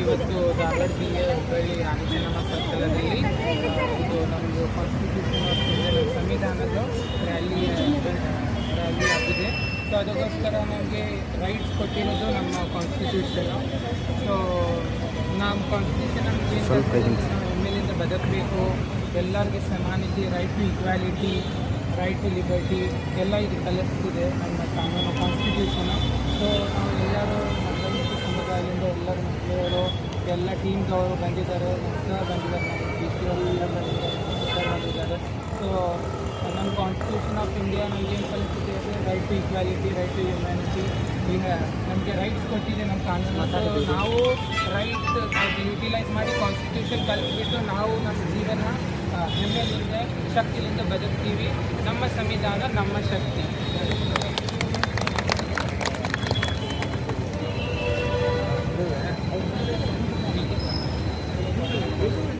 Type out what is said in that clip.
ಇವತ್ತು ಧಾರವಾಡ ಜಿಲ್ಲೆ ಹುಬ್ಬಳ್ಳಿ ರಾಮಚಂದ್ರಮ್ಮ ಸರ್ಕಲದಲ್ಲಿ ಆ, ಇದು ನಮ್ಮದು ಕಾನ್ಸ್ಟಿಟ್ಯೂಷನ್ ಸಂವಿಧಾನದ ರ್ಯಾಲಿ ರ್ಯಾಲಿ ಆಗಿದೆ. ಸೊ ಅದಕ್ಕೋಸ್ಕರ ನಮಗೆ ರೈಟ್ಸ್ ಕೊಟ್ಟಿರೋದು ನಮ್ಮ ಕಾನ್ಸ್ಟಿಟ್ಯೂಷನು ಸೊ ನಮ್ಮ ಕಾನ್ಸ್ಟಿಟ್ಯೂಷನ್ ನಮಗೆ. ನಾವು ಎಮ್ಮೆಲಿಂದ ಬದುಕಬೇಕು. ಎಲ್ಲರಿಗೆ ಸಮಾನತೆ right to equality right to liberty ಎಲ್ಲ ಇದು ಕಲಿಸ್ತಿದೆ ನಮ್ಮ ಕಾನೂನು. ಎಲ್ಲ ಟೀಮ್ದವರು ಬಂದಿದ್ದಾರೆ ಸರ್ ಬಂದಿದ್ದಾರೆ ಡಿ ಸಿ ಎಲ್ಲ ಬಂದಿದ್ದಾರೆ ಸರ್ ಸೊ ನಮ್ಮ ಕಾನ್ಸ್ಟಿಟ್ಯೂಷನ್ ಆಫ್ ಇಂಡಿಯಾ ನಮ್ಗೆ ಏನು ಕಲಿಸ್ತಿದೆ ಅಂದರೆ right to equality right to humanity ಈಗ ನಮಗೆ ರೈಟ್ಸ್ ಕೊಟ್ಟಿದೆ ನಮ್ಮ ಕಾನೂನು ನಾವು ರೈಟ್ ಯುಟಿಲೈಸ್ ಮಾಡಿ ಕಾನ್ಸ್ಟಿಟ್ಯೂಷನ್ ಕಲಿಸ್ಬಿಟ್ಟು ನಾವು ನಮ್ಮ ಜೀವನ ಹೆಮ್ಮೆಯಿಂದ, ಶಕ್ತಿಯಿಂದ ಬದುಕ್ತೀವಿ. ನಮ್ಮ ಸಂವಿಧಾನ, ನಮ್ಮ ಶಕ್ತಿ.